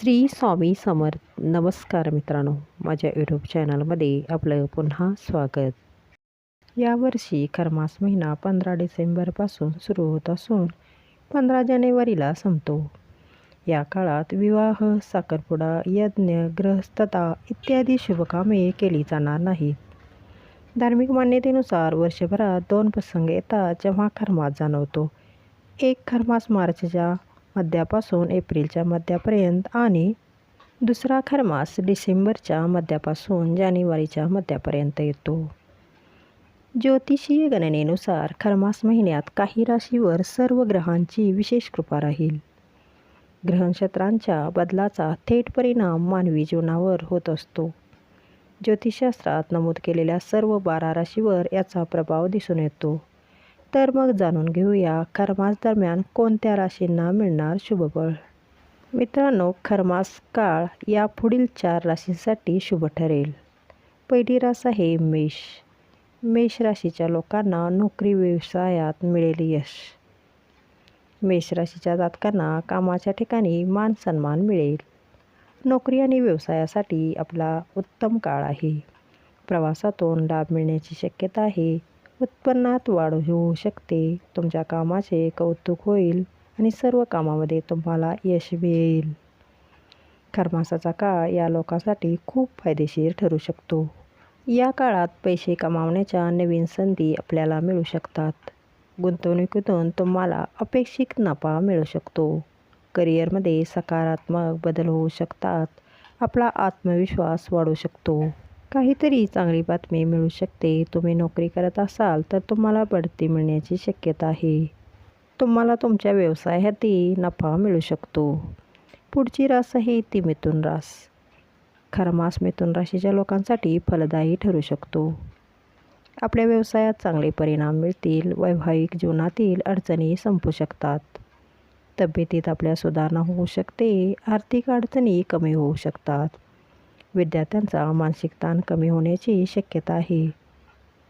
श्री स्वामी समर्थ. नमस्कार मित्रांनो. माझ्या यूट्यूब चॅनलमध्ये आपलं पुन्हा स्वागत. यावर्षी खरमास महिना पंधरा डिसेंबरपासून सुरू होत असून पंधरा जानेवारीला संपतो. या काळात विवाह साखरपुडा यज्ञ ग्रहस्थता इत्यादी शुभकामे केली जाणार नाहीत. धार्मिक मान्यतेनुसार वर्षभरात दोन प्रसंग येतात जेव्हा खरमास जाणवतो. एक खरमास मार्चच्या मध्यापासून एप्रिलच्या मध्यापर्यंत आणि दुसरा खरमास डिसेंबरच्या मध्यापासून जानेवारीच्या मध्यापर्यंत येतो. ज्योतिषीय गणनेनुसार खरमास महिन्यात काही राशीवर सर्व ग्रहांची विशेष कृपा राहील. ग्रहनक्षत्रांच्या बदलाचा थेट परिणाम मानवी जीवनावर होत असतो. ज्योतिषशास्त्रात नमूद केलेल्या सर्व बारा राशीवर याचा प्रभाव दिसून येतो. तर मग जाणून घेऊया खरमास दरम्यान कोणत्या राशींना मिळणार शुभफळ. मित्रांनो खरमास काळ या पुढील चार राशींसाठी शुभ ठरेल. पहिली रास आहे मेष. मेष राशीच्या लोकांना नोकरी व्यवसायात मिळेल यश. मेष राशीच्या जातकांना कामाच्या ठिकाणी मान सन्मान मिळेल. नोकरी आणि व्यवसायासाठी आपला उत्तम काळ आहे. प्रवासातून लाभ मिळण्याची शक्यता आहे. उत्पन्नात वाढ होऊ शकते. तुमच्या कामाचे कौतुक होईल आणि सर्व कामामध्ये तुम्हाला यश मिळेल. खरमासाचा काळ या लोकांसाठी खूप फायदेशीर ठरू शकतो. या काळात पैसे कमावण्याच्या नवीन संधी आपल्याला मिळू शकतात. गुंतवणुकीतून तुम्हाला अपेक्षित नफा मिळू शकतो. करिअरमध्ये सकारात्मक बदल होऊ शकतात. आपला आत्मविश्वास वाढू शकतो. काहीतरी चांगली बातमी मिळू शकते. तुम्ही नोकरी करत असाल तर तुम्हाला बढती मिळण्याची शक्यता आहे. तुम्हाला तुमच्या व्यवसायातही नफा मिळू शकतो. पुढची रास आहे ती मिथुन रास खरमास मिथुन राशीच्या लोकांसाठी फलदायी ठरू शकतो. आपल्या व्यवसायात चांगले परिणाम मिळतील वैवाहिक जीवनातील अडचणी संपू शकतात. तब्येतीत आपल्या सुधारणा होऊ शकते आर्थिक अडचणी कमी होऊ शकतात. विद्यार्थ्यांचा मानसिक ताण कमी होण्याची शक्यता आहे.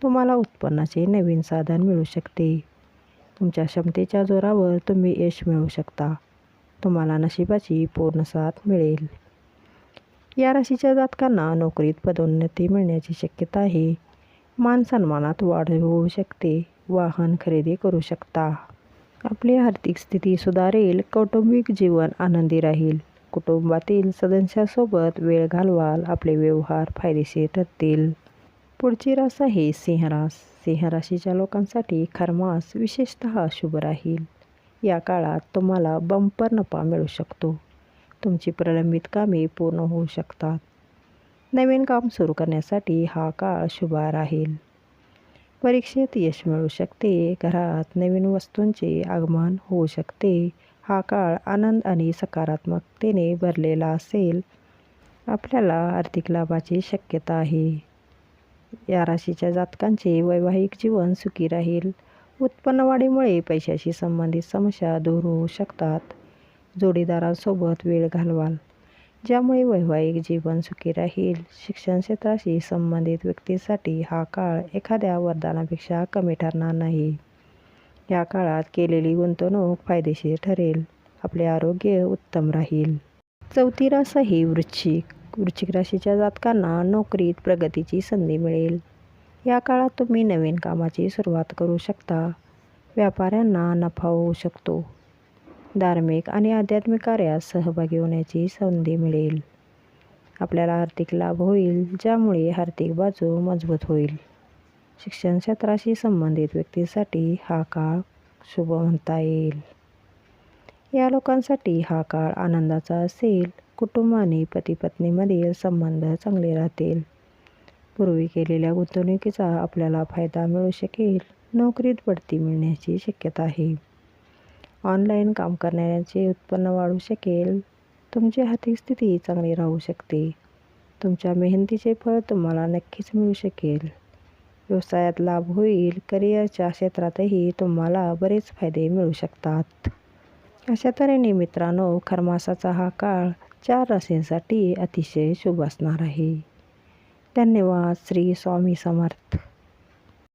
तुम्हाला उत्पन्नाचे नवीन साधन मिळू शकते. तुमच्या क्षमतेच्या जोरावर तुम्ही यश मिळवू शकता. तुम्हाला नशिबाची पूर्ण साथ मिळेल. या राशीच्या जातकांना नोकरीत पदोन्नती मिळण्याची शक्यता आहे. मान सन्मानात वाढ होऊ शकते. वाहन खरेदी करू शकता. आपली आर्थिक स्थिती सुधारेल. कौटुंबिक जीवन आनंदी राहील. कुटुंबातील सदस्यांसोबत वेळ घालवाल आपले व्यवहार फायदेशीर ठरतील. पुढची रास आहे सिंहरास सिंहराशीच्या लोकांसाठी खरमास विशेषतः शुभ राहील. या काळात तुम्हाला बंपर नफा मिळू शकतो. तुमची प्रलंबित कामे पूर्ण होऊ शकतात. नवीन काम सुरू करण्यासाठी हा काळ शुभ राहील. परीक्षेत यश मिळू शकते. घरात नवीन वस्तूंचे आगमन होऊ शकते. हा काळ आनंद आणि सकारात्मकतेने भरलेला असेल आपल्याला आर्थिक लाभाची शक्यता आहे. या राशीच्या जातकांचे वैवाहिक जीवन सुखी राहील. उत्पन्न वाढीमुळे पैशाशी संबंधित समस्या दूर होऊ शकतात. जोडीदारांसोबत वेळ घालवाल ज्यामुळे वैवाहिक जीवन सुखी राहील. शिक्षण क्षेत्राशी संबंधित व्यक्तींसाठी हा काळ एखाद्या वरदानापेक्षा कमी ठरणार नाही. या काळात केलेली गुंतवणूक फायदेशीर ठरेल. आपले आरोग्य उत्तम राहील. चौथी रास आहे वृश्चिक. वृश्चिक राशीच्या जातकांना नोकरीत प्रगतीची संधी मिळेल. या काळात तुम्ही नवीन कामाची सुरुवात करू शकता. व्यापाऱ्यांना नफा होऊ शकतो. धार्मिक आणि आध्यात्मिक कार्यात सहभागी होण्याची संधी मिळेल. आपल्याला आर्थिक लाभ होईल ज्यामुळे आर्थिक बाजू मजबूत होईल. शिक्षण क्षेत्राशी संबंधित व्यक्तीसाठी हा काळ शुभ म्हणता येईल. या लोकांसाठी हा काळ आनंदाचा असेल. कुटुंब आणि पती पत्नीमधील संबंध चांगले राहतील. पूर्वी केलेल्या गुंतवणुकीचा आपल्याला फायदा मिळू शकेल. नोकरीत बढती मिळण्याची शक्यता आहे. ऑनलाईन काम करणाऱ्यांचे उत्पन्न वाढू शकेल. तुमची आर्थिक स्थिती चांगली राहू शकते. तुमच्या मेहनतीचे फळ तुम्हाला नक्कीच मिळू शकेल. व्यवसायात लाभ होईल करिअरच्या क्षेत्रातही तुम्हाला बरेच फायदे मिळू शकतात. अशा तऱ्हेने मित्रांनो खरमासाचा हा काळ चार राशींसाठी अतिशय शुभ असणार आहे. धन्यवाद. श्री स्वामी समर्थ.